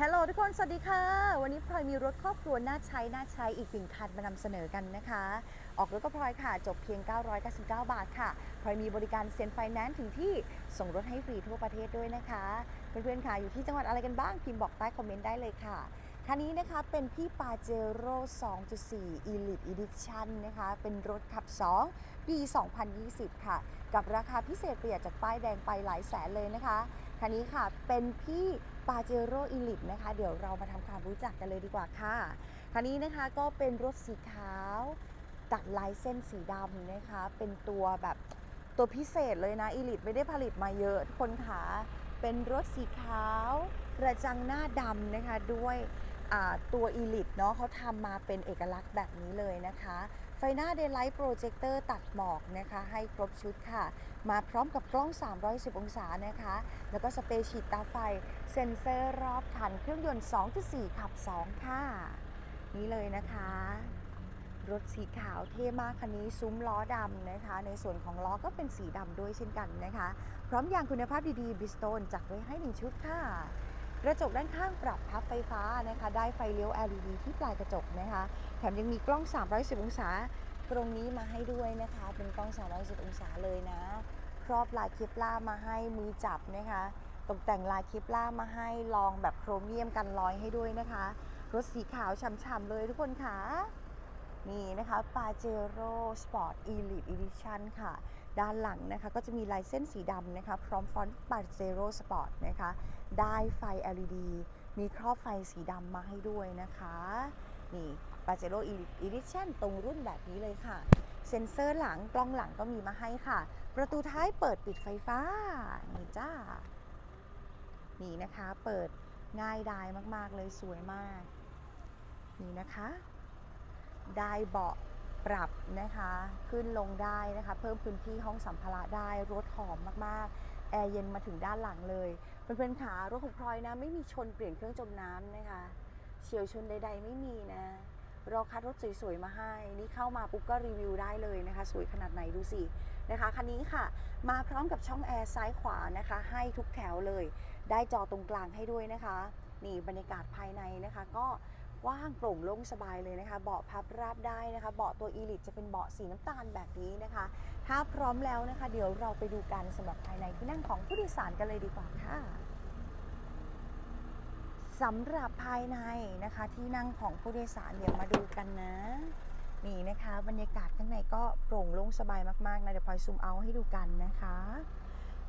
ฮัลโหลทุกคน สวัสดีค่ะ วันนี้พลอยมีรถครอบครัวน่าใช้น่าใช้อีกหนึ่งคันมานำเสนอกันนะคะ ออกรถก็พลอยค่ะ จบเพียง 999 บาทค่ะ พลอยมีบริการเซ็นไฟแนนซ์ถึงที่ส่งรถให้ฟรีทั่วประเทศด้วยนะคะ เพื่อนๆค่ะ อยู่ที่จังหวัดอะไรกันบ้าง พิมพ์บอกใต้คอมเมนต์ได้เลยค่ะ คันนี้นะคะเป็นพี่ปาเจโร่ 2.4 Elite Edition นะคะ เป็นรถขับ 2 ปี 2020 ค่ะ กับราคาพิเศษประหยัดจากป้ายแดงไปหลายแสนเลยนะคะ คันนี้ค่ะ เป็นพี่ปาเจโร่อีลิตนะคะ เดี๋ยวเรามาทำความรู้จักกันเลยดีกว่าค่ะ คันนี้นะคะก็เป็นรถสีขาว ตัดลายเส้นสีดำนะคะ เป็นตัวแบบตัวพิเศษเลยนะอีลิตไม่ได้ผลิตมาเยอะคนค่ะเป็นรถสีขาวกระจังหน้าดำนะคะด้วย ตัวอีลิตเนาะเขาทำมาเป็นเอกลักษณ์แบบนี้เลยนะคะ ไฟหน้า Daylight Projector ตัดหมอกนะคะ ให้ครบชุดค่ะ มาพร้อมกับกล้อง 310 องศานะคะ แล้วก็สเปรย์ฉีดตาไฟ เซ็นเซอร์รอบคันเครื่องยนต์ 2.4 ขับ 2 ค่ะ นี่เลยนะคะ รถสีขาวเท่มากคันนี้ซุ้มล้อดำนะคะ ในส่วนของล้อก็เป็นสีดำด้วยเช่นกันนะคะ พร้อมยางคุณภาพดีๆบิสโตนจัดไว้ให้1ชุดค่ะ กระจกด้านข้างปรับพับไฟฟ้านะคะ ได้ไฟเลี้ยว LED ที่ปลายกระจกนะคะ แถมยังมีกล้อง 310 องศาตรงนี้มาให้ด้วยนะคะ เป็นกล้อง 310 องศาเลยนะ ครอบลายคลิปล่ามาให้มือจับนะคะ ตกแต่งลายคลิปล่ามาให้ลองแบบโครเมียมกันรอยให้ด้วยนะคะ รถสีขาวฉ่ำๆเลยทุกคนค่ะนี่นะคะปาเจโร่สปอร์ตอีลิทอีดิชันค่ะ ด้านหลังนะคะก็จะมีลายเส้นสีดำนะคะพร้อมฟอนต์ปาเจโร่สปอร์ตนะคะได้ไฟ LED มีครอบไฟสีดำมาให้ด้วยนะคะนี่ปาเจโร่อีลิทิชันตรงรุ่นแบบนี้เลยค่ะ เซ็นเซอร์หลังกล้องหลังก็มีมาให้ค่ะ ประตูท้ายเปิดปิดไฟฟ้า นี่จ้า นี่นะคะเปิดง่ายดายมาก ๆ เลยสวยมาก นี่นะคะ ได้เบาะ ปรับนะคะขึ้นลงได้นะคะเพิ่มพื้นที่ห้องสัมภาระได้รถหอมมากๆแอร์เย็นมาถึงด้านหลังเลยเพื่อนๆขารถของพลอยนะไม่มีชนเปลี่ยนเครื่องจมน้ำนะคะเฉียวชนใด ๆ ไม่มีนะเราคัดรถสวยๆมาให้ นี่เข้ามาปุ๊บก็รีวิวได้เลยนะคะ สวยขนาดไหนดูสินะคะคันนี้ค่ะ มาพร้อมกับช่องแอร์ซ้ายขวานะคะ ให้ทุกแถวเลย ได้จอตรงกลางให้ด้วยนะคะ นี่บรรยากาศภายในนะคะ ก็ ว้างโปร่งโล่งสบายเลยนะคะ เบาะพับราบได้นะคะ เบาะตัวอีลิตจะเป็นเบาะสีน้ำตาลแบบนี้นะคะ ถ้าพร้อมแล้วนะคะ เดี๋ยวเราไปดูกันสำหรับภายในที่นั่งของผู้โดยสารกันเลยดีกว่าค่ะสำหรับภายในนะคะที่นั่งของผู้โดยสารเดี๋ยวมาดูกันนะนี่นะคะ บรรยากาศข้างในก็โปร่งโล่งสบายมากๆนะเดี๋ยวพลอยซูมเอาให้ดูกันนะคะ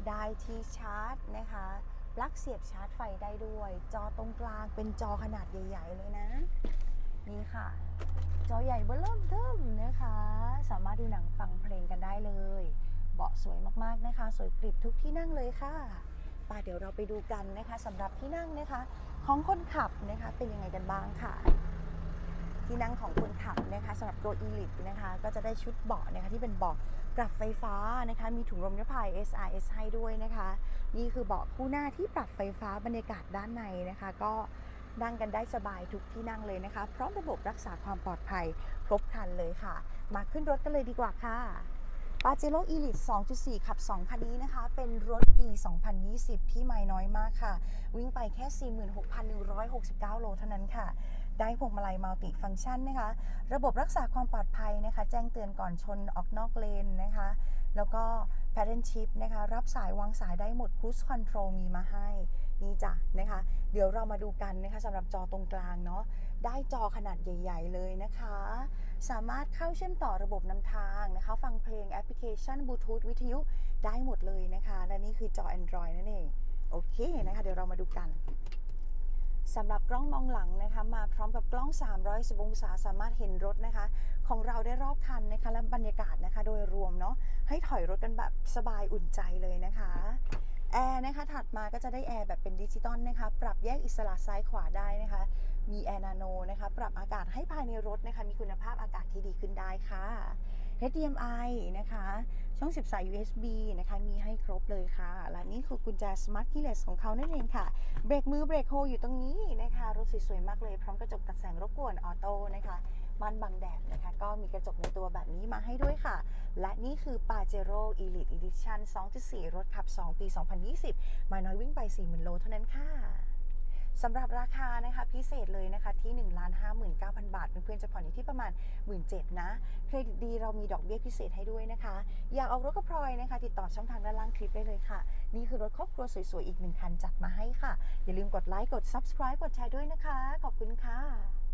ได้ที่ชาร์จนะคะ ปลั๊กเสียบชาร์จไฟได้ด้วย จอตรงกลางเป็นจอขนาดใหญ่ ๆ เลยนะ นี่ค่ะ จอใหญ่เบ้อเริ่มเทิมนะคะ สามารถดูหนังฟังเพลงกันได้เลย เบาะสวยมากๆนะคะ สวยกริบทุกที่นั่งเลยค่ะป่าเดี๋ยวเราไปดูกันนะคะสำหรับที่นั่งนะคะ ของคนขับนะคะเป็นยังไงกันบ้างค่ะ ที่นั่งของคนขับนะคะสำหรับตัว e l i t นะคะก็จะได้ชุดเบาะนะคะที่เป็นเบาะปรับไฟฟ้านะคะมีถุงลมนิรภัย SRS ให้ด้วยนะคะ นี่คือเบาะคู่หน้าที่ปรับไฟฟ้าบรรยากาศด้านในนะคะ ก็นั่งกันได้สบายทุกที่นั่งเลยนะคะ พร้อมระบบรักษาความปลอดภัยครบครันเลยค่ะ มาขึ้นรถกันเลยดีกว่าค่ะปาเจโร่อีลิต2.4 ขับ 2 คันนี้นะคะ เป็นรถปี 2020 ที่ไม่น้อยมากค่ะ วิ่งไปแค่ 46,169 โลเท่านั้นค่ะ ได้พวงมาลัยมัลติฟังก์ชันนะคะ ระบบรักษาความปลอดภัยนะคะ แจ้งเตือนก่อนชนออกนอกเลนนะคะ แล้วก็ Pattern Shift นะคะ รับสายวางสายได้หมด Cruise Control มีมาให้ นี่จ้ะนะคะ เดี๋ยวเรามาดูกันนะคะสำหรับจอตรงกลางเนาะ ได้จอขนาดใหญ่ ๆ เลยนะคะ สามารถเข้าเชื่อมต่อระบบนำทางนะคะ ฟังเพลงแอปพลิเคชันบลูทูธวิทยุได้หมดเลยนะคะ และนี่คือจอ Android นั่นเอง โอเคนะคะ เดี๋ยวเรามาดูกัน สำหรับกล้องมองหลังนะคะ มาพร้อมกับกล้อง 310 องศาสามารถเห็นรถนะคะ ของเราได้รอบคันนะคะ และบรรยากาศนะคะ โดยรวมเนาะให้ถอยรถกันแบบสบายอุ่นใจเลยนะคะแอร์นะคะถัดมาก็จะได้แอร์แบบเป็นดิจิตอลนะคะ ปรับแยกอิสระซ้ายขวาได้นะคะ มีแอร์นาโนนะคะ ปรับอากาศให้ภายในรถนะคะ มีคุณภาพอากาศที่ดีขึ้นได้ค่ะ HDMI นะคะ ช่องเสียบสาย USB นะคะ มีให้ครบเลยค่ะ และนี่คือกุญแจ Smart Keyless ของเขานั่นเองค่ะ เบรกมือเบรกโฮอยู่ตรงนี้นะคะ รถสวยๆมากเลย พร้อมกระจกตัดแสงรบกวนออโต้นะคะมันบังแดดนะคะ ก็มีกระจกในตัวแบบนี้มาให้ด้วยค่ะ และนี่คือ Pajero Elite Edition 2.4 รถขับ 2 ปี 2020 มาน้อยวิ่งไป 40,000 โลเท่านั้นค่ะ สำหรับราคานะคะพิเศษเลยนะคะที่1 5 9 0 0 0บาท เพื่อนๆจะผ่อนอยู่ที่ประมาณ 1 7ื่นนะเครดิตดีเรามีดอกเบี้ยพิเศษให้ด้วยนะคะ อยากออกรถกับพลอยนะคะ ติดต่อช่องทางด้านล่างคลิปได้เลยค่ะ นี่คือรถครอบครัวสวยๆ อีกหนึ่งคันจัดมาให้ค่ะ อย่าลืมกดไลค์กด subscribe กดแชร์ด้วยนะคะ ขอบคุณค่ะ